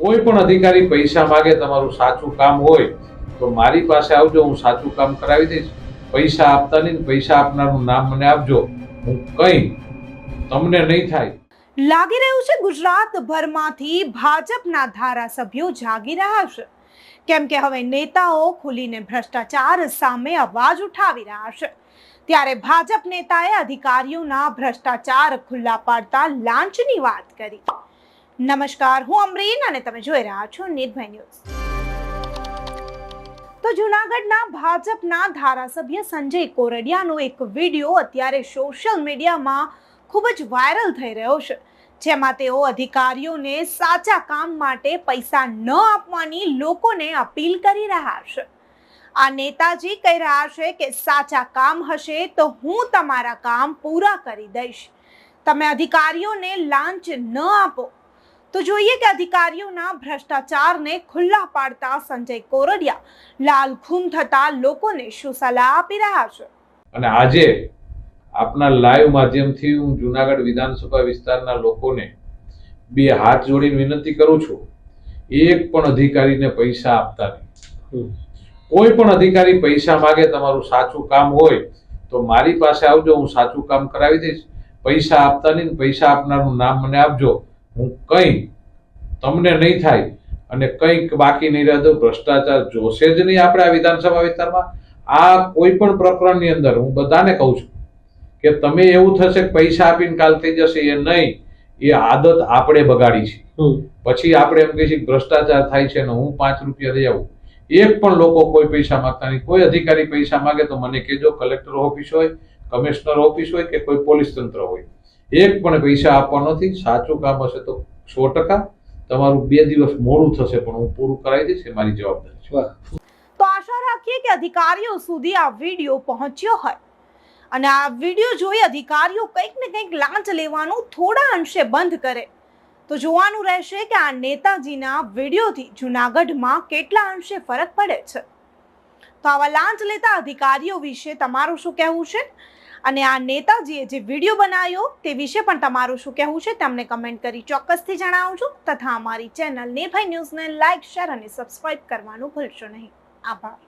કોઈ પણ અધિકારી પૈસા માગે, તમારું સાચું કામ હોય, તો મારી પાસે આવજો, હું સાચું કામ કરાવી દઈશ. પૈસા આપતા નહીં, પૈસા આપનારનું નામ મને આપજો. હું કઈ તમને નહીં થાય. લાગી રહ્યું છે ગુજરાતભરમાંથી ભાજપના ધારાસભ્યો જાગી રહ્યા છે. કેમ કે હવે નેતાઓ ખુલીને ભ્રષ્ટાચાર સામે અવાજ ઉઠાવી રહ્યા છે. ત્યારે ભાજપ નેતાએ અધિકારીઓના ભ્રષ્ટાચાર ખુલ્લા પાડતા લાંચની વાત કરી. નમસ્કાર, હું અમરીન અને તમે જોઈ રહ્યા છો નિર્ભય ન્યૂઝ. તો જૂનાગઢના ભાજપના ધારાસભ્ય સંજય કોરડિયાનો એક વીડિયો અત્યારે સોશિયલ મીડિયામાં ખૂબ જ વાયરલ થઈ રહ્યો છે, જેમાં તેઓ અધિકારીઓને સાચા કામ માટે પૈસા ન આપવાની લોકોને અપીલ કરી રહ્યા છે. આ નેતાજી કહી રહ્યા છે કે સાચા કામ હશે તો હું તમારા કામ પૂરા કરી દઈશ. તમે અધિકારીઓને લાંચ ન આપો તો જોઈએ કે અધિકારીઓના ભ્રષ્ટાચારને ખુલ્લા પાડતા સંજય કોરડિયા લાલખુમ થતા લોકોને શું સલાહ આપી રહ્યા છે? અને આજે આપના લાઈવ માધ્યમથી હું જુનાગઢ વિધાનસભા વિસ્તારના લોકોને બે હાથ જોડીને વિનંતી કરું છું એક પણ અધિકારીને પૈસા આપતા નહીં. કોઈ પણ અધિકારી પૈસા માગે તમારું સાચું કામ હોય તો મારી પાસે આવજો હું સાચું કામ કરાવી દઈશ. પૈસા આપતા નહીં પૈસા આપનારનું નામ મને આપજો. હું કંઈ તમને નહીં થાય અને કંઈક બાકી નહીં રહેતું ભ્રષ્ટાચાર જોશે જ નહીં આપણે આ વિધાનસભા વિસ્તારમાં. આ કોઈ પણ પ્રકરણની અંદર હું બધાને કહું છું કે તમે એવું થશે કે પૈસા આપીને કાલ થઈ જશે એ નહીં. એ આદત આપણે બગાડી છે. પછી આપણે એમ કહીએ છીએ કે ભ્રષ્ટાચાર થાય છે ને હું પાંચ રૂપિયા લઈ આવું. એક પણ લોકો કોઈ પૈસા માંગતા નહીં. કોઈ અધિકારી પૈસા માંગે તો મને કહેજો કલેક્ટર ઓફિસ હોય કમિશનર ઓફિસ હોય કે કોઈ પોલીસ તંત્ર હોય. એક પણ પૈસા આપવા નથી સાચું કામ હશે તો સો ટકા. તમારું બે દિવસ મોડું થશે પણ હું પૂરું કરાવી દઈશ એ મારી જવાબદારી છે. તો આશા રાખીએ કે અધિકારીઓ સુધી આ વીડિયો પહોંચ્યો હોય. અને આ વીડિયો જોઈ અધિકારીઓ કંઈક ને કંઈક લાંચ લેવાનું થોડા અંશે બંધ કરે. તો જોવાનું રહેશે કે આ નેતાજીના વિડીયોથી જુનાગઢમાં કેટલા અંશે ફરક પડે છે. તો આવા લાંચ લેતા અધિકારીઓ વિશે તમારું શું કહેવું છે? અને આ નેતાજીએ જે વીડિયો બનાવ્યો તે વિશે પણ તમારું શું કહેવું છે તમને કમેન્ટ કરી ચોક્કસથી જણાવજો તથા અમારી ચેનલ નિર્ભય ન્યૂઝને લાઇક શેર અને સબસ્ક્રાઇબ કરવાનું ભૂલશો નહીં. આભાર.